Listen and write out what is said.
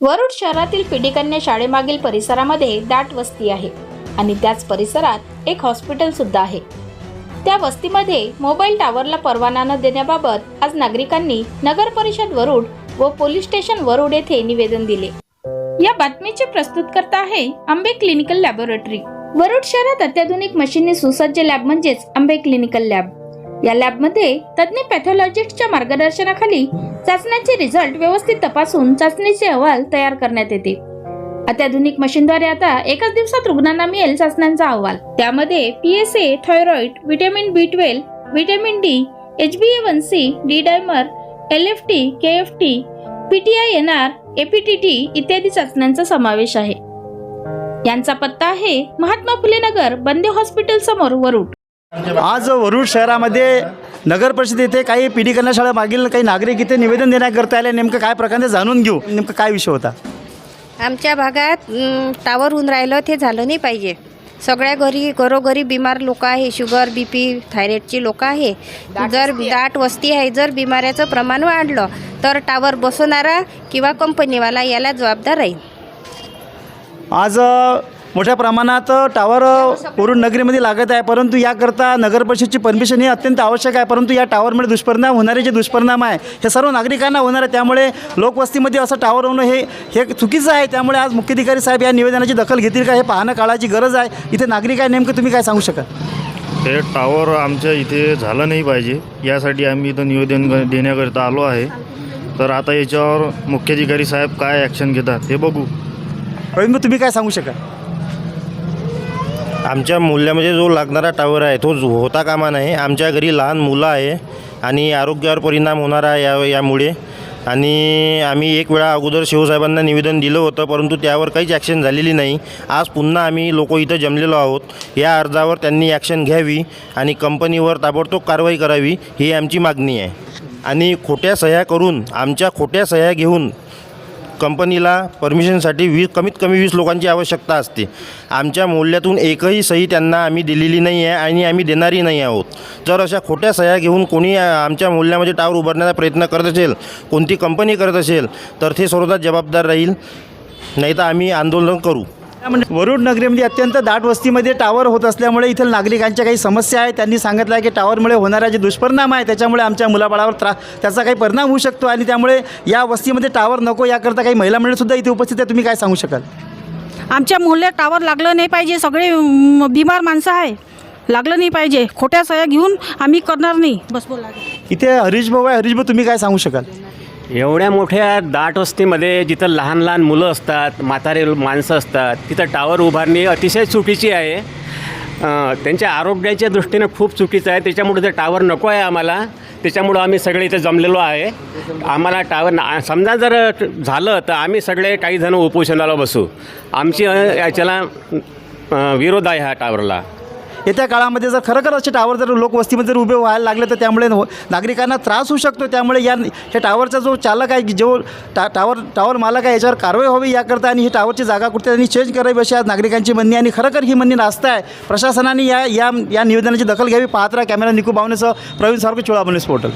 वरुड शहरातील पिढीकन्या शाळेमागील परिसरामध्ये दाट वस्ती आहे आणि त्याच परिसरात एक हॉस्पिटल सुद्धा आहे. त्या वस्तीमध्ये मोबाईल टावरला परवाना न देण्याबाबत आज नागरिकांनी नगर परिषद वरुड व पोलीस स्टेशन वरुड येथे निवेदन दिले. या बातमीचे प्रस्तुतकर्ता आहे आंबे क्लिनिकल लॅबोरेटरी. वरुड शहरात अत्याधुनिक मशीनने सुसज्ज लॅब म्हणजेच आंबे क्लिनिकल लॅब. या लॅबमध्ये तज्ज्ञ पॅथॉलॉजिस्टच्या मार्गदर्शनाखाली चाचण्यांचे रिझल्ट व्यवस्थित तपासून चाचणीचे अहवाल तयार करण्यात येते. अत्याधुनिक मशीनद्वारे आता एकाच दिवसात रुग्णांना मिळेल चाचण्यांचा अहवाल. त्यामध्ये PSA thyroid vitamin B twelve vitamin D H B A one C D dimer L F T K F T PTI N R APTT इत्यादी चाचण्यांचा समावेश आहे. यांचा पत्ता आहे महात्मा फुले नगर बंदे हॉस्पिटल समोर वरुड. आज वरुड शहरामध्ये नगर परिषद येथे काही पिढी कन्या शाळा मागील काही नागरिक इथे निवेदन देण्याकरता आले. नेमकं काय प्रकारे जाणून घेऊ? नेमकं काय विषय होता? आमच्या भागात टावर होऊन राहिलं ते झालं नाही पाहिजे. सगळ्या घरी घरोघरी बिमार लोक आहे शुगर बी पी थायरॉईडची लोक आहे. जर दाट वस्ती आहे जर बिमाऱ्याचं प्रमाण वाढलं तर टावर बसवणारा किंवा कंपनीवाला याला जबाबदार राहील. आज मोठ्या प्रमाणात टावर वरुड नगरीमध्ये लागत आहे. परंतु याकरता नगर परिषदची परमिशन ही अत्यंत आवश्यक आहे. परंतु या टावरमुळे दुष्परिणाम होणारे जे दुष्परिणाम आहे हे सर्व नागरिकांना होणार आहे. त्यामुळे लोकवस्तीमध्ये असं टावर होणं हे हे चुकीचं आहे. त्यामुळे आज मुख्याधिकारी साहेब या निवेदनाची दखल घेतील का हे पाहणं काळाची गरज आहे. इथे नागरिक आहे. नेमकं तुम्ही काय सांगू शकाल? हे टावर आमच्या इथे झालं नाही पाहिजे. यासाठी आम्ही इथं निवेदन देण्याकरिता आलो आहे. तर आता याच्यावर मुख्याधिकारी साहेब काय ॲक्शन घेतात हे बघू. तुम्ही काय सांगू शकाल? आमच्या मूल्यामध्ये जो लागणारा टावर आहे तो होता कामा नाही आमच्या घरी लहान मुलं आहे आणि आरोग्यावर परिणाम होणार आहे या यामुळे. आणि आम्ही एक वेळा अगोदर शिवसाहेबांना निवेदन दिलं होतं परंतु त्यावर काहीच ॲक्शन झालेली नाही. आज पुन्हा आम्ही लोक इथं जमलेलो आहोत. या अर्जावर त्यांनी ॲक्शन घ्यावी आणि कंपनीवर ताबडतोब कारवाई करावी ही आमची मागणी आहे. आणि खोट्या सह्या करून आमच्या खोट्या सह्या घेऊन कंपनीला परमिशनसाठी वीस कमीत कमी वीस लोकांची आवश्यकता असते. आमच्या मूल्यातून एकही सही त्यांना आम्ही दिलेली नाही आहे आणि आम्ही देणारी नाही आहोत. जर अशा खोट्या सह्या घेऊन कोणी आमच्या मूल्यामध्ये टावर उभारण्याचा प्रयत्न करत असेल कोणती कंपनी करत असेल तर ते सर्वदा जबाबदार राहील. नाही तर आम्ही आंदोलन करू. म्हणजे वरुड नगरीमध्ये अत्यंत दाट वस्तीमध्ये टावर होत असल्यामुळे इथं नागरिकांच्या काही समस्या आहेत. त्यांनी सांगितलं आहे की टावरमुळे होणारा जे दुष्परिणाम आहे त्याच्यामुळे आमच्या मुलाबाळावर त्रा त्याचा काही परिणाम होऊ शकतो आणि त्यामुळे या वस्तीमध्ये टावर नको याकरता काही महिला मंडळीसुद्धा इथे उपस्थित आहे तुम्ही काय सांगू शकाल? आमच्या मूल्य टावर लागलं नाही पाहिजे. सगळे म, बिमार माणसं आहे. लागलं नाही पाहिजे. खोट्या सह्या घेऊन आम्ही करणार नाही. बस बोला. इथे हरीश भाऊ आहे. हरीश भाऊ तुम्ही काय सांगू शकाल? एवढ्या मोठ्या दाट वस्तीमध्ये जिथं लहान लहान मुलं असतात म्हातारे माणसं असतात तिथं टावर उभारणी अतिशय चुकीची आहे. त्यांच्या आरोग्याच्या दृष्टीनं खूप चुकीचं आहे. त्याच्यामुळे ते टावर नको आहे आम्हाला. त्याच्यामुळं आम्ही सगळे इथे जमलेलो आहे. आम्हाला टावर समजा जर झालं तर आम्ही सगळे काही जण उपोषणाला बसू. आमची याच्याला विरोध आहे ह्या टावरला येत्या काळामध्ये जर खरं असे टावर जर लोकवस्तीमध्ये जर उभे व्हायला लागले तर त्यामुळे हो, नागरिकांना त्रास होऊ शकतो. त्यामुळे या हे टावरचा जो चालक आहे जो टा टावर टावर मालक आहे याच्यावर कारवाई व्हावी याकरता आणि ही टावरची जागा कुठे त्यांनी चेंज करावी अशी आज नागरिकांची म्हणणी आणि खरोखर ही म्हणणी नास्त आहे. प्रशासनाने या या या निवेदनाची दखल घ्यावी. पाहत राहा. कॅमेरा निकू बावनेसह प्रवीण सारखे चोळाबोनेस पोर्टल.